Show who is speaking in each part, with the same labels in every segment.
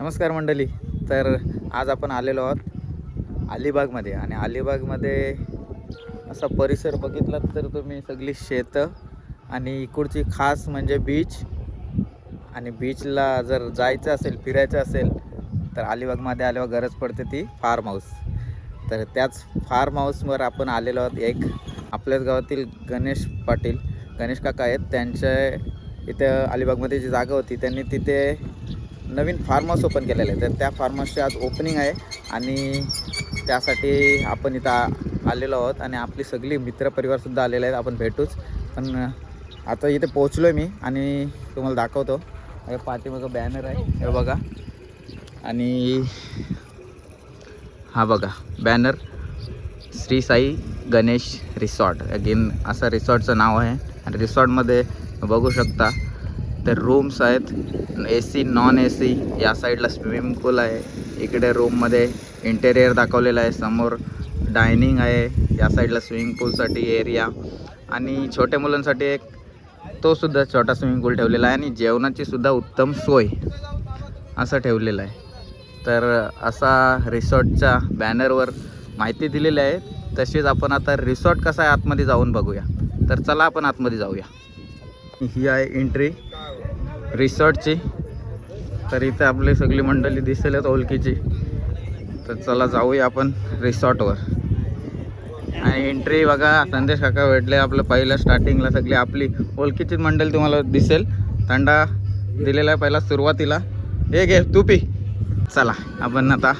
Speaker 1: नमस्कार मंडळी. तर आज आपण आलेलो आहोत अलिबागमध्ये आणि अलिबागमध्ये असा परिसर बघितलात तर तुम्ही सगळी शेतं आणि इकडची खास म्हणजे बीच आणि बीचला जर जायचं असेल फिरायचं असेल तर अलिबागमध्ये आल्यावर गरज पडते ती फार्म हाऊस तर त्याच फार्म हाऊसवर आपण आलेलो आहोत. एक आपल्याच गावातील गणेश पाटील गणेश काका आहेत. त्यांचे इथं अलिबागमध्ये जी जागा होती त्यांनी तिथे नवीन फार्म हाऊस ओपन केलेलं आहे तर त्या फार्म हाऊसची आज ओपनिंग आहे आणि त्यासाठी आपण इथं आलेलो आहोत आणि आपली सगळी मित्रपरिवारसुद्धा आलेले आहेत. आपण भेटूच. पण आता इथे पोहोचलो आहे मी आणि तुम्हाला दाखवतो. पाठीमागं बॅनर आहे. हे बघा. आणि हा बघा banner Shri Sai Ganesh resort. Again असं रिसॉर्टचं नाव आहे. आणि रिसॉर्टमध्ये बघू शकता. तर रूम्स आहेत. A C non A C या साईडला स्विमिंग पूल आहे. इकडे रूममध्ये इंटेरियर दाखवलेलं आहे. समोर डायनिंग आहे. या साईडला स्विमिंग पूलसाठी एरिया आणि छोट्या मुलांसाठी एक तो सुद्धा छोटा स्विमिंग पूल ठेवलेला आहे. आणि जेवणाची सुद्धा उत्तम सोय असं ठेवलेलं आहे. तर असा रिसॉर्टच्या बॅनरवर माहिती दिलेली आहे. तशीच आपण आता रिसॉर्ट कसा आहे आतमध्ये जाऊन बघूया. तर चला आपण आतमध्ये जाऊया. ही आहे एंट्री रिसॉर्टची तर इथे आपली सगळी मंडळी दिसेल ओळखीची. तर चला जाऊया आपण रिसॉर्टवर आणि एंट्री बघा संदेश काका भेटले आपलं पहिल्या स्टार्टिंगला सगळी आपली ओळखीची मंडळी तुम्हाला दिसेल. थंडा दिलेला आहे पहिला सुरुवातीला. हे घे तू पी. चला आपण आता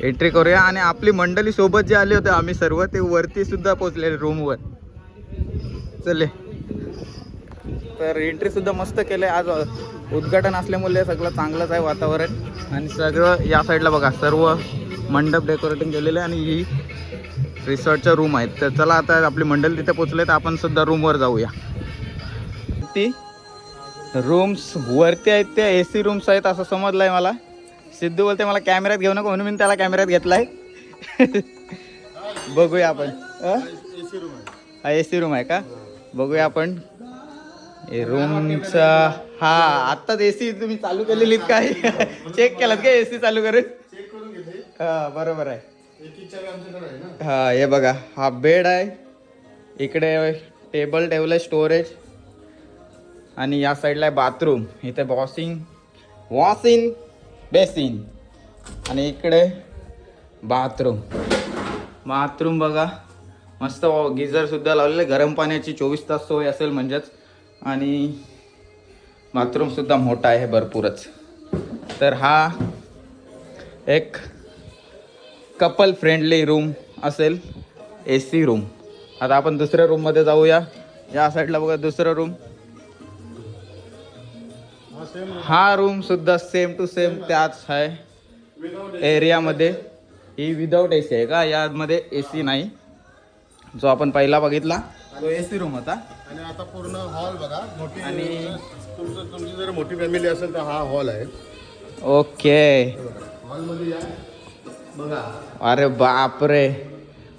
Speaker 1: एंट्री करूया. आणि आपली मंडळी सोबत जे आले होते आम्ही सर्व ते वरती सुद्धा पोचलेले रूमवर चले तर एंट्री सुद्धा मस्त केलं आहे आज उद्घाटन असल्यामुळे सगळं चांगलंच आहे वातावरण. आणि सगळं या साईडला बघा सर्व मंडप डेकोरेटिंग केलेलं आहे आणि ही रिसॉर्टच्या रूम आहेत तर चला आता आपली मंडळी तिथे पोचले तर आपण सुद्धा रूमवर जाऊया. ती रूम्स वरती आहेत त्या ए सी रूम्स आहेत असं समजलं आहे मला. सिद्धू बोलते मला कॅमेऱ्यात घेऊ नको म्हणून मी त्याला कॅमेऱ्यात घेतलाय. बघूया आपण? हा ए सी रूम आहे का? बघूया आपण. रूमचा हा आत्ताच ए सी तुम्ही चालू केलेलीत काय चेक केलात का ए सी चालू करून? हा बरोबर आहे. हा हे बघा हा बेड आहे. इकडे टेबल ठेवलं आहे स्टोरेज आणि या साईडला आहे बाथरूम इथे वॉशिंग वॉशिंग बेसिन आणि इकडे बाथरूम बाथरूम बघा. मस्त गिझर सुद्धा लावलेलं गरम पाण्याची चोवीस तास सोय असेल म्हणजेच. आणि बाथरूमसुद्धा मोठा आहे भरपूरच. तर हा एक कपल फ्रेंडली रूम असेल ए सी रूम आता आपण दुसऱ्या रूममध्ये जाऊया. या साईडला बघा दुसरं रूम हा रूम सुद्धा सेम टू सेम त्याच आहे एरियामध्ये ही विदाऊट ए सी आहे का? यामध्ये ए सी नाही. जो आपण पहिला बघितला. तो ए सी रूम होता.
Speaker 2: आणि आता पूर्ण हॉल बघा. मोठी
Speaker 1: आणि-
Speaker 2: तुमचं तुमची जर मोठी फॅमिली असेल तर हा हॉल आहे.
Speaker 1: ओके
Speaker 2: हॉलमध्ये या. बघा
Speaker 1: अरे बापरे.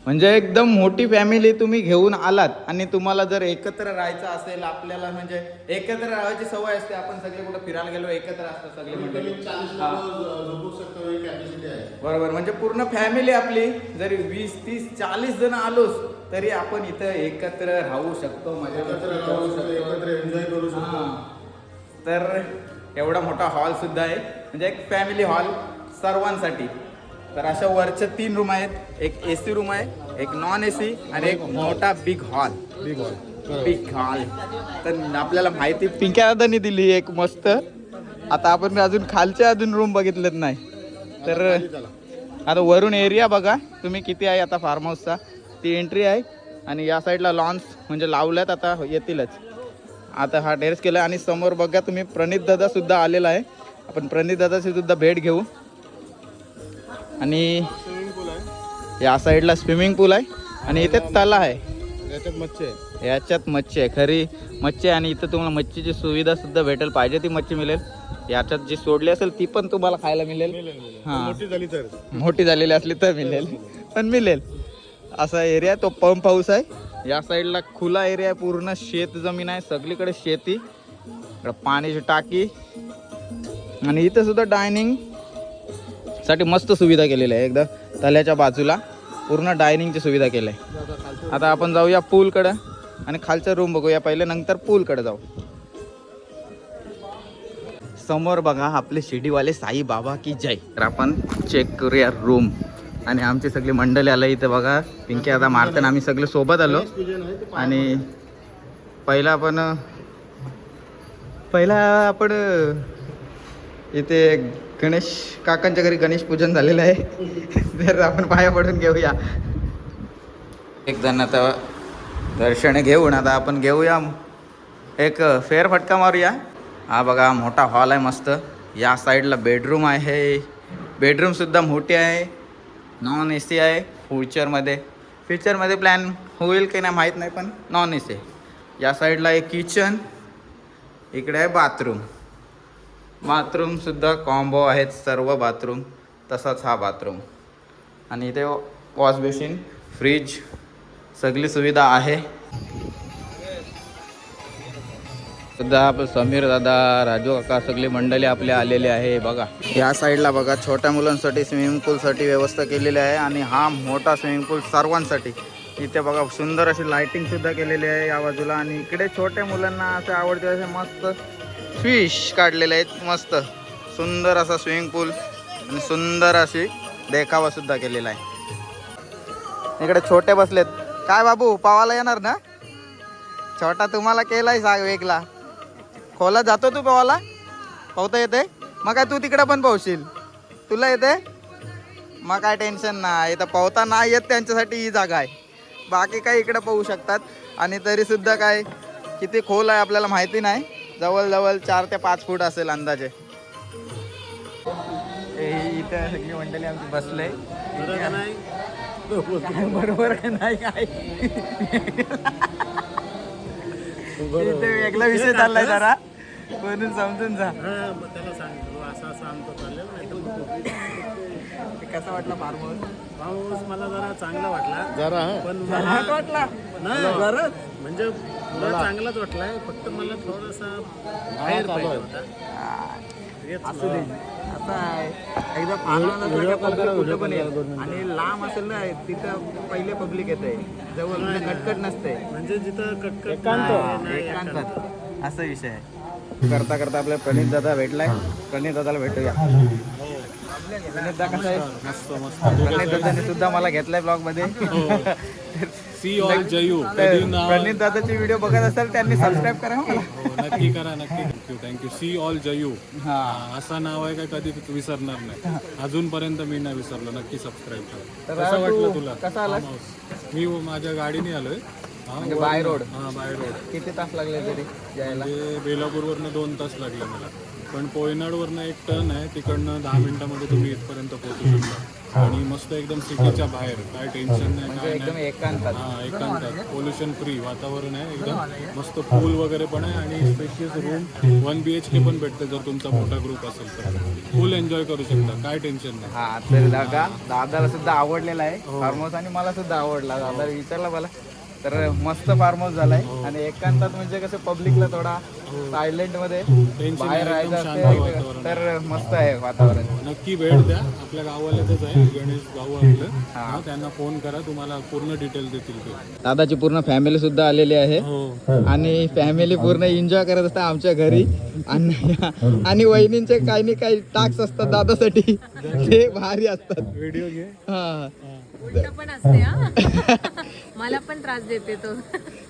Speaker 1: म्हणजे एकदम मोठी फॅमिली तुम्ही घेऊन आलात आणि तुम्हाला जर एकत्र राहायचं असेल आपल्याला म्हणजे एकत्र राहायची सवय असते आपण सगळे कुठं फिरायला गेलो एकत्र असतात सगळे मंडळी बरोबर म्हणजे पूर्ण फॅमिली आपली. जरी वीस तीस चाळीस जण आलोच तरी आपण इथं एकत्र राहू शकतो मजा
Speaker 2: एकत्र
Speaker 1: मस्ती
Speaker 2: राहू
Speaker 1: करू
Speaker 2: शकतो एकत्र एन्जॉय करू शकतो.
Speaker 1: तर एवढा मोठा हॉल सुद्धा आहे. म्हणजे एक फॅमिली हॉल सर्वांसाठी. तर अशा वरच्या तीन रूम आहेत. एक ए सी रूम आहे एक नॉन ए सी आणि एक मोठा big hall
Speaker 2: big hall
Speaker 1: big hall तर आपल्याला माहिती पिंक्या दादानी दिली एक मस्त. आता आपण अजून खालच्या अजून रूम बघितलेत नाही. तर आता वरून एरिया बघा. तुम्ही किती आहे आता फार्म हाऊसचा ती एंट्री आहे. आणि या साईडला लॉन्स म्हणजे लावल्यात आता येतीलच. आता हा टेरेस केला. आणि समोर बघा तुम्ही प्रणित दादा सुद्धा आलेला आहे. आपण प्रणित दादाची सुद्धा भेट घेऊ. आणि
Speaker 2: स्विमिंग पूल आहे
Speaker 1: या साईडला स्विमिंग पूल आहे आणि इथे तला आहे.
Speaker 2: याच्यात मच्छी आहे.
Speaker 1: याच्यात मच्छी आहे खरी मच्छी आहे. आणि इथं तुम्हाला मच्छीची सुविधा सुद्धा भेटेल. पाहिजे ती मच्छी मिळेल. याच्यात जी सोडली असेल ती पण तुम्हाला खायला मिळेल. हां.
Speaker 2: मोठी झाली तर.
Speaker 1: मोठी झालेली असली तर मिळेल. पण मिळेल. असा एरिया तो पंप हाऊस आहे. या साईडला खुला एरिया आहे पूर्ण शेत जमीन आहे. सगळीकडे शेती. पाण्याची टाकी. आणि इथं सुद्धा डायनिंग. साठी मस्त सुविधा केलेली आहे एकदा. तल्याच्या बाजूला पूर्ण डायनिंगची सुविधा केली आहे. आता आपण जाऊया पूलकडं आणि खालचा रूम बघूया पहिले नंतर पूलकडे जाऊ. समोर बघा आपले शिडीवाले साई बाबा की जय. तर आपण चेक करूया रूम आणि आमची सगळी मंडळी आलं इथं बघा. पिंकी आता मारताना आम्ही सगळे सोबत आलो. आणि पहिला आपण पहिला आपण इथे गणेश काकांच्या घरी गणेश पूजन झालेलं आहे. तर आपण पाया पडून घेऊया. एक जण आता दर्शन घेऊन आता आपण घेऊया. एक फेरफटका मारूया. हा बघा मोठा हॉल आहे मस्त. या साईडला बेडरूम आहे. बेडरूमसुद्धा मोठी आहे. नॉन ए सी आहे फ्युचरमध्ये फ्युचरमध्ये प्लॅन होईल की नाही माहीत नाही पण नॉन ए सी या साईडला एक किचन इकडे आहे बाथरूम बाथरूमसुद्धा कॉम्बो आहेत सर्व बाथरूम. तसाच हा बाथरूम. आणि इथे वॉश बेसिन फ्रीज सगळी सुविधा आहे. सुद्धा आपलं समीर दादा राजू काका सगळी मंडळी आपले आलेले आहे बघा. या साईडला बघा छोट्या मुलांसाठी स्विमिंग पूलसाठी व्यवस्था केलेली आहे आणि हा मोठा स्विमिंग पूल सर्वांसाठी. इथे बघा सुंदर अशी लाइटिंग सुद्धा केलेली आहे या बाजूला. आणि इकडे छोट्या मुलांना असे आवडते असे मस्त फिश काढलेले आहेत मस्त. सुंदर असा स्विमिंग पूल आणि सुंदर अशी देखावा सुद्धा केलेला आहे. इकडे छोटे बसलेत. काय बाबू पावाला येणार ना? छोटा तुम्हाला केलाय साग वेगला खोला जातो तू पोहायला पोहता येते? मग काय तू तिकडे पण पोहशील तुला येते? मग काय टेन्शन नाही. इथं पोहता नाही येत त्यांच्यासाठी ही जागा आहे. बाकी काय इकडे पोहू शकतात. आणि तरी सुद्धा काय किती खोल आहे आपल्याला माहिती नाही. जवळजवळ चार ते पाच फूट असेल अंदाजे. इथं सगळी मंडळी आमची बसले.
Speaker 2: बरं का नाही?
Speaker 1: बरोबर का नाही काय? इथे वेगळा विषय चाललाय जरा. म्हणून समजून जा.
Speaker 2: हा
Speaker 1: कसा वाटला फार्म हाऊस?
Speaker 2: मला जरा चांगला वाटला. जरा पण
Speaker 1: मला वाटला?
Speaker 2: नाही. म्हणजे मला चांगलाच वाटलाय फक्त मला थोडासा बाहेर पाहिजे होता. हेच
Speaker 1: असू दे. असं आहे एकदा पण येईल. आणि लांब असेल ना तिथं पहिले पब्लिक येते जवळ म्हणजे कटकट नसते
Speaker 2: म्हणजे जिथं कटकट
Speaker 1: हा, एकांतात असा विषय आहे. करता करता आपल्या प्रणित दादा भेटलाय. प्रणित दादाला भेटूया. प्रणित दादा कसा आहे?
Speaker 2: मस्त मस्त.
Speaker 1: प्रणित दादाने सुद्धा मला घेतलाय ब्लॉगमध्ये.
Speaker 3: सी ऑल जयू
Speaker 1: प्रणित दादाचे व्हिडिओ बघत असाल त्यांनी सबस्क्राईब करा मला.
Speaker 3: हो नक्की करा नक्की. Thank you thank you see all Jayu
Speaker 1: हा.
Speaker 3: असा नाव आहे काय कधी विसरणार नाही? अजूनपर्यंत मी नाही विसरलो नक्की सबस्क्राईब
Speaker 1: तर
Speaker 3: करा कसं वाटलं तुला?
Speaker 1: कसा आला
Speaker 3: मी माझ्या गाडीने आलोय. हा,
Speaker 1: म्हणजे बाय रोड.
Speaker 3: हा बाय रोड.
Speaker 1: किती तास लागले तरी यायला?
Speaker 3: म्हणजे बेलापूरवरनं दोन तास लागले मला. पण कोयनाडवरनं एक टर्न आहे तिकडनं दहा मिनिटामध्ये तुम्ही इथपर्यंत पोहोचू शकता. आणि मस्त एकदम सिटीच्या बाहेर. काय टेन्शन नाही
Speaker 1: म्हणजे
Speaker 3: काय
Speaker 1: एकदम
Speaker 3: नाही
Speaker 1: एकांतात.
Speaker 3: हा एकांतात. पोल्युशन फ्री वातावरण आहे एकदम. मस्त पूल वगैरे पण आहे आणि spacious room one B H K पण भेटते जर तुमचा मोठा ग्रुप असेल तर. फुल एन्जॉय करू शकता काय टेन्शन नाही.
Speaker 1: हा तर दादा दादाला सुद्धा आवडलेला आहे. फार्म हाऊस आणि मला सुद्धा आवडला. दादा विचारला मला. तर मस्त फार्म हाऊस झालाय. आणि एकांतात म्हणजे कसं पब्लिकला थोडा
Speaker 3: सायलेंटमध्ये
Speaker 1: बाहेर राहायचं असते तर मस्त आहे वातावरण.
Speaker 3: नक्की भेट द्या. आपल्या गावालाच आहे गणेश भाऊ आपलं. हा, त्यांना फोन करा तुम्हाला पूर्ण डिटेल देतील ते.
Speaker 1: दादाची पूर्ण फॅमिली सुद्धा आलेली आहे.
Speaker 3: हो.
Speaker 1: आणि फॅमिली पूर्ण एन्जॉय करत असतात आमच्या घरी. आणि आणि वहिनींचे काही नाही काही टाक्स असतात दादासाठी. ते भारी असतात.
Speaker 3: व्हिडिओ घे.
Speaker 1: हा.
Speaker 4: पण असते मला पण त्रास देते तो.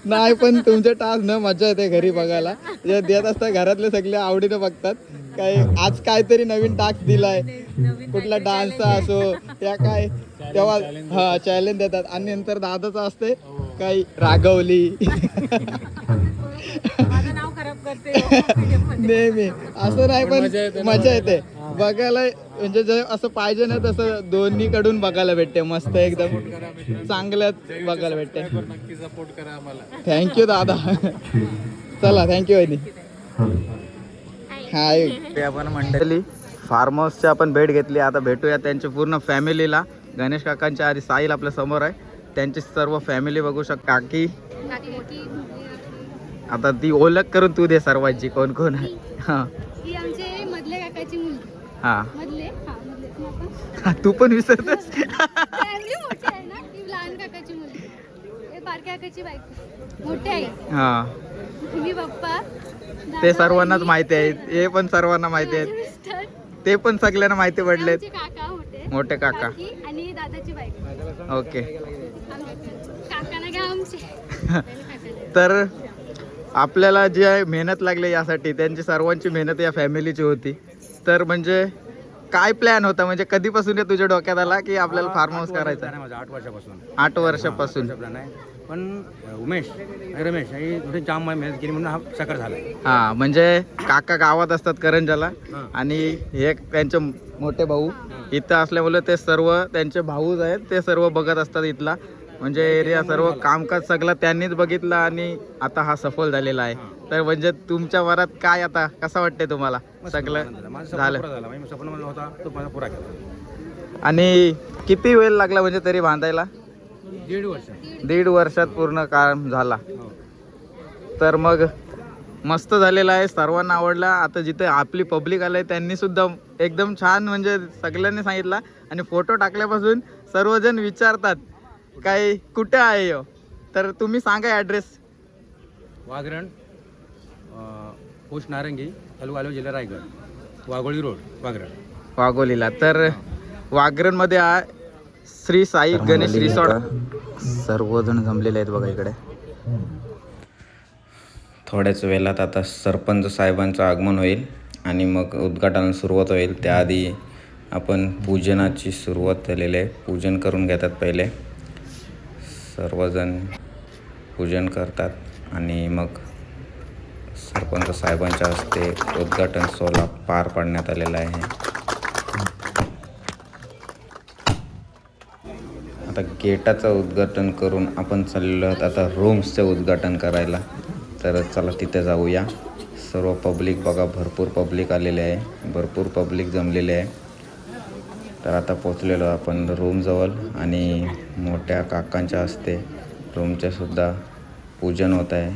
Speaker 1: नाही पण तुमचे टास्क न मजा येते घरी बघायला. जे देत असतात घरातले सगळे आवडीने बघतात. काय आज काहीतरी नवीन टास्क दिलाय. कुठला डान्सचा असो त्या काय तेव्हा हा चॅलेंज देतात. आणि नंतर दादाचं असते काही रागवली.
Speaker 4: करते video मध्ये.
Speaker 1: नेहमी असं नाही पण मजा येते बघायला म्हणजे जे असं पाहिजे ना तसं दोन्ही कडून बघायला भेटते. मस्त एकदम चांगल्याच बघायला भेटते.
Speaker 3: नक्की सपोर्ट करा आम्हाला.
Speaker 1: थँक्यू दादा. चला थँक्यू वहिनी. हाय आपण मंडळी फार्म हाऊसची आपण भेट घेतली. आता भेटूया त्यांच्या पूर्ण फॅमिलीला. गणेश काकांच्या आधी साहिल आपल्यासमोर आहे. त्यांची सर्व फॅमिली बघू शकता. काकी आता ती ओळख करून तू दे सर्वांची कोण कोण. आहे हा.
Speaker 4: ही आमचे मधल्या काकाची मुलगी.
Speaker 1: हा.
Speaker 4: मधले? हा मधले. मग आपण-
Speaker 1: तू पण विसरतोस?
Speaker 4: फॅमिली मोठी आहे ना ती लहान काकाची मुलगी. हे बारक्या काकाची बायको. मोठे आहे.
Speaker 1: हा.
Speaker 4: मी पप्पा
Speaker 1: ते सर्वांनाच माहिती आहे हे पण सर्वांना माहिती आहे
Speaker 4: मिस्टर.
Speaker 1: ते पण सगळ्यांना माहिती पडलेत.
Speaker 4: काका मोठे.
Speaker 1: मोठे काका.
Speaker 4: काकी आणि दादाची बायको.
Speaker 1: ओके.
Speaker 4: आमचे काकाना घ्या आमचे. काकाला.
Speaker 1: तर आपल्याला जी आहे मेहनत लागली यासाठी त्यांची सर्वांची मेहनत या फॅमिलीची होती. तर म्हणजे काय प्लॅन होता? म्हणजे कधीपासून तुझ्या डोक्यात आला की आपल्याला फार्म हाऊस करायचा?
Speaker 5: आहे माझा आठ वर्षापासून.
Speaker 1: आठ वर्षापासून.
Speaker 5: प्लॅन आहे पण उमेश रमेश ही थोडी जाम मेहनत केली म्हणून हा साकार झाला.
Speaker 1: हा म्हणजे काका गावात असतात करंजाला. आणि हे त्यांचे मोठे भाऊ इथं असल्यामुळे ते सर्व त्यांचे भाऊच आहेत ते सर्व बघत असतात इथला. म्हणजे एरिया सर्व कामकाज सगळं त्यांनीच बघितलं आणि आता हा सफल झालेला आहे. तर म्हणजे तुमच्या वरात काय आता? कसं वाटतंय तुम्हाला? सगळं झालं.
Speaker 5: होता तो माझा पुरा केला.
Speaker 1: आणि किती वेळ लागला म्हणजे तरी बांधायला?
Speaker 5: दीड वर्ष.
Speaker 1: दीड वर्षात पूर्ण काम झाला.
Speaker 5: हो.
Speaker 1: तर मग मस्त झालेला आहे सर्वांना आवडला. आता जिथे आपली पब्लिक आलंय त्यांनी सुद्धा एकदम छान म्हणजे सगळ्यांनी सांगितलं. आणि फोटो टाकल्यापासून सर्वजण विचारतात काय कुठे आहे ह्यो? तर तुम्ही सांगा ॲड्रेस
Speaker 5: वाघरण अ, पोस्ट नारंगी तालुका आलो जिल्हा रायगड वाघोळी रोड वाघरण.
Speaker 1: वाघोलीला. तर वागरणमध्ये आहे श्री साई गणेश रिसॉर्ट. सर्वजण जमलेले आहेत बघा इकडे. थोड्याच वेळात आता सरपंच साहेबांचं आगमन होईल आणि मग उद्घाटन सुरुवात होईल. त्याआधी आपण पूजनाची सुरुवात झालेली आहे. पूजन करून घेतात पहिले. सर्वजण पूजन करतात आणि मग सरपंच साहेबांच्या हस्ते उद्घाटन सोहळा पार पाडण्यात आलेला आहे. आता गेटाचं उद्घाटन करून आपण चाललेलो आहोत. आता रूम्सचं उद्घाटन करायला. तर चला तिथे जाऊया. सर्व पब्लिक बघा भरपूर पब्लिक आलेले आहे. भरपूर पब्लिक जमलेले आहे. तर आता पोचलेलो आपण रूमजवळ आणि मोठ्या काकांच्या हस्ते रूमचे पूजन होत आहे.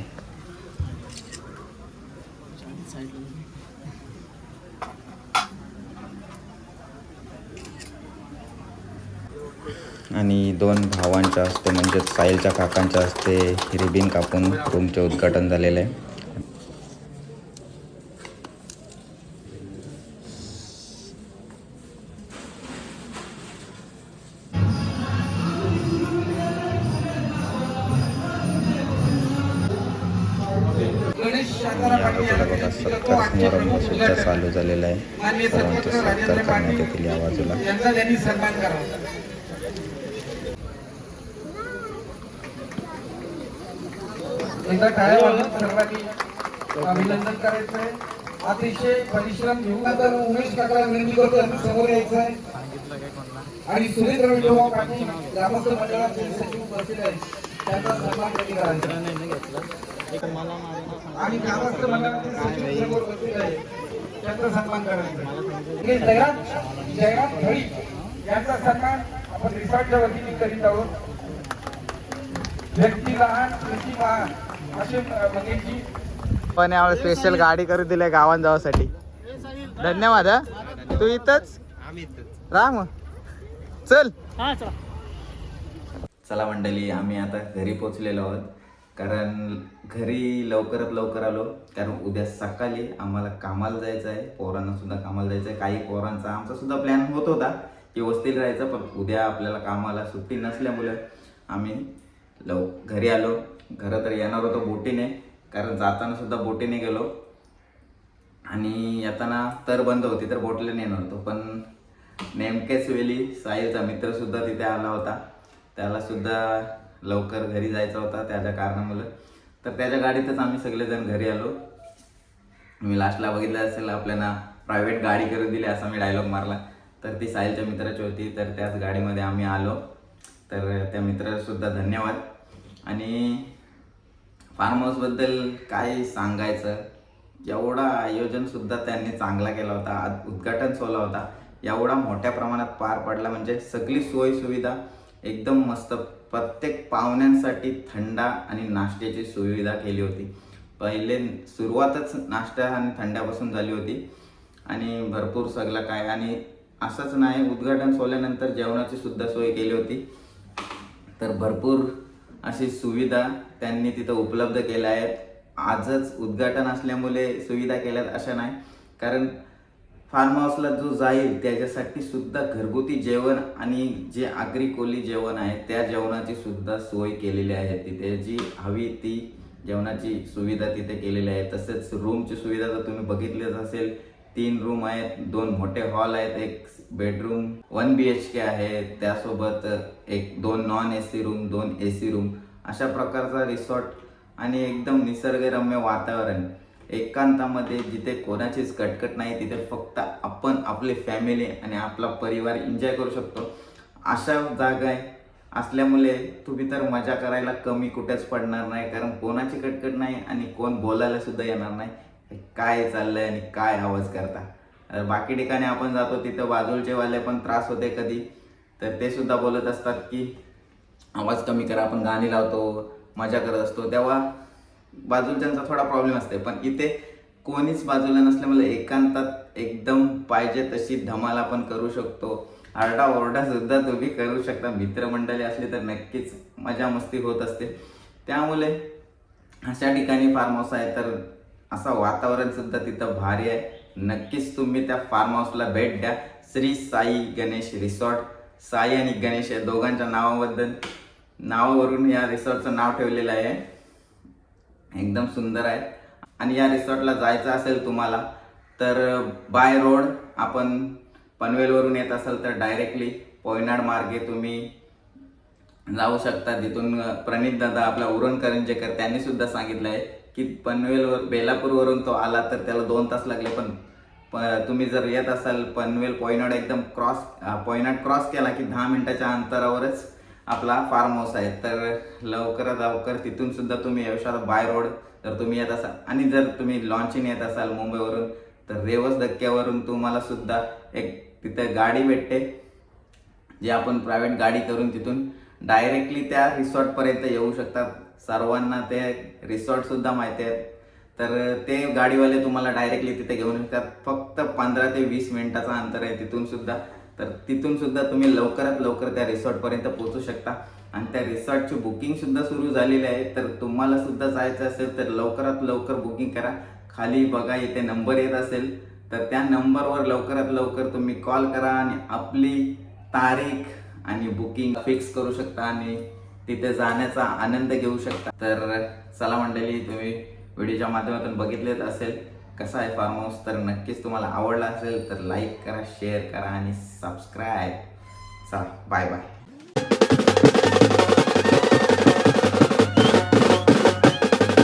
Speaker 1: आणि दोन भावांच्या हस्ते म्हणजेच साहिलच्या काकांच्या हस्ते रिबिन कापून रूमचे उद्घाटन झालेलं आहे. बाजूला
Speaker 6: यांचा त्यांनी सन्मान करावा. एकदा टाळ्या वाजवून सर्वांनी अभिनंदन करायचं आहे अतिशय परिश्रम घेऊन आता उमेश काकाला विनंती करतो यांना समोर यायचं आहे आणि सुरेंद्र विठोबा पाटील ग्रामस्थ मंडळाचे सचिव बसले आहेत. त्यांचा सन्मान कधी करायचा. आणि ग्रामस्थ मंडळाचे सचिव समोर बसलेले आहेत. त्यांचा सन्मान करायचा जयराज घडी यांचा सन्मान आपण रिसॉर्टच्या वतीने करीत आहोत व्यक्ती लहान कृती महान असे मंगेशजी
Speaker 1: पण यावेळी स्पेशल गाडी करून दिली गावात जावासाठी. धन्यवाद हा. तू इथंच? राह मग. चल. चला. मंडळी आम्ही आता घरी पोचलेलो आहोत. कारण घरी लवकरात लवकर आलो. कारण उद्या सकाळी आम्हाला कामाला जायचं आहे. पोरांना सुद्धा कामाला जायचं आहे. काही पोरांचा आमचा सुद्धा प्लॅन होत होता. की वस्तील राहायचं पण उद्या आपल्याला कामाला सुट्टी नसल्यामुळे आम्ही लव घरी आलो. घरं तर येणार होतो बोटीने. कारण जाताना सुद्धा बोटीने गेलो. आणि येताना तर बंद होती तर बोटला नेणार होतो. पण नेमकेच वेळी साहिलचा मित्र सुद्धा तिथे आला होता. त्याला सुद्धा लवकर घरी जायचा होता त्याच्या कारणामुळे. तर त्याच्या गाडीतच आम्ही सगळेजण घरी आलो. मी लास्टला बघितलं असेल आपल्याला प्रायव्हेट गाडी करून दिली असा मी डायलॉग मारला. तर ती साहिलच्या मित्राची होती तर त्याच गाडीमध्ये आम्ही आलो. तर त्या मित्रासुद्धा धन्यवाद. आणि फार्म हाऊसबद्दल काय सांगायचं? एवढा आयोजनसुद्धा त्यांनी चांगला केला होता आज उद्घाटन सोहळा होता. एवढा मोठ्या प्रमाणात पार पडला म्हणजे सगळी सोयसुविधा एकदम मस्त प्रत्येक पाहुण्यांसाठी थंडा आणि नाश्त्याची सुविधा केली होती. पहिले सुरुवातच नाश्ता आणि थंड्यापासून झाली होती. आणि भरपूर सगळं काय आणि असंच नाही उद्घाटन सोल्यानंतर जेवणाची सुद्धा सोय केली होती. तर भरपूर अशी सुविधा त्यांनी तिथं उपलब्ध केल्या आहेत. आजच उद्घाटन असल्यामुळे सुविधा केल्यात अशा नाही. कारण फार्म हाऊसला जो जाईल त्याच्यासाठी सुद्धा घरगुती जेवण आणि जे आगरी कोली जेवण आहे त्या जेवणाची सुद्धा सोय केलेली आहे तिथे. जी हवी ती जेवणाची सुविधा तिथे केलेली आहे. तसेच रूमची सुविधा जर तुम्ही बघितलीच असेल तीन रूम आहेत दोन मोठे हॉल आहेत एक bedroom one B H K आहे त्यासोबत एक दोन नॉन ए सी रूम दोन ए सी रूम. अशा प्रकारचा रिसॉर्ट आणि एकदम निसर्गरम्य वातावरण. एकांतामध्ये जिथे कोणाचीच कटकट नाही तिथे फक्त आपण आपली फॅमिली आणि आपला परिवार एन्जॉय करू शकतो. अशा जागा आहे. असल्यामुळे तुम्ही तर मजा करायला कमी कुठेच पडणार नाही कारण कोणाची कटकट नाही आणि कोण बोलायला सुद्धा येणार नाही. काय चाललंय आणि काय आवाज करता? बाकी ठिकाणी आपण जातो तिथं बाजूचे वाले पण त्रास होते कधी. तर ते सुद्धा बोलत असतात की आवाज कमी करा आपण गाणी लावतो मजा करत असतो. तेव्हा बाजूच्यांचा थोडा प्रॉब्लेम असते पण इथे कोणीच बाजूला नसल्यामुळे एकांतात एकदम पाहिजे तशी धमाल आपण करू शकतो. आरडा ओरडा सुद्धा तुम्ही करू शकता. मित्रमंडळी असली तर नक्कीच मजा मस्ती होत असते. त्यामुळे अशा ठिकाणी फार्म हाऊस आहे तर असं वातावरण सुद्धा तिथं भारी आहे. नक्कीच तुम्ही त्या फार्म हाऊसला भेट द्या. श्री साई गणेश रिसॉर्ट साई आणि गणेश या दोघांच्या नावाबद्दल नावावरून या रिसॉर्टचं नाव ठेवलेलं आहे. एकदम सुंदर आहे आणि या रिसॉर्टला जायचं असेल तुम्हाला तर बाय रोड आपण पनवेलवरून येत असाल तर डायरेक्टली पोयनाड मार्गे तुम्ही जाऊ शकता. तिथून प्रणित दादा आपला उरण करंजेकर त्यांनी सुद्धा सांगितलं आहे की पनवेलवर बेलापूरवरून तो आला तर त्याला दोन तास लागले. पण प- तुम्ही जर येत असाल पनवेल पोयनाड एकदम क्रॉस पोयनाड क्रॉस केला की दहा मिनिटाच्या अंतरावरच आपला फार्म हाऊस आहे तर लवकरात लवकर तिथून सुद्धा तुम्ही येऊ शकता बाय रोड जर तुम्ही येत असाल आणि जर तुम्ही लॉन्चिंग येत असाल मुंबईवरून तर रेवस धक्क्यावरून तुम्हाला सुद्धा एक तिथं गाडी भेटते जे आपण प्रायव्हेट गाडी करून तिथून डायरेक्टली त्या रिसॉर्टपर्यंत येऊ शकतात सर्वांना ते रिसॉर्टसुद्धा माहिती आहेत तर ते गाडीवाले तुम्हाला डायरेक्टली तिथे घेऊन येतात. फक्त पंधरा ते वीस मिनिटाचा अंतर आहे तिथून सुद्धा. तर तिथून सुद्धा तुम्ही लवकरात लवकर त्या रिसॉर्टपर्यंत पोहोचू शकता. आणि त्या रिसॉर्टची बुकिंग सुद्धा सुरू झालेली आहे. तर तुम्हाला सुद्धा जायचं असेल तर लवकरात लवकर बुकिंग करा. खाली बघा इथे नंबर येत असेल. तर त्या नंबरवर लवकरात लवकर तुम्ही कॉल करा आणि आपली तारीख आणि बुकिंग फिक्स करू शकता आणि तिथे जाण्याचा आनंद घेऊ शकता. तर चला मंडळी तुम्ही व्हिडिओच्या माध्यमातून बघितलेच असेल. कसा आहे फार्म हाऊस तर नक्कीच तुम्हाला आवडला असेल तर लाईक करा शेअर करा आणि सबस्क्राईब चला बाय बाय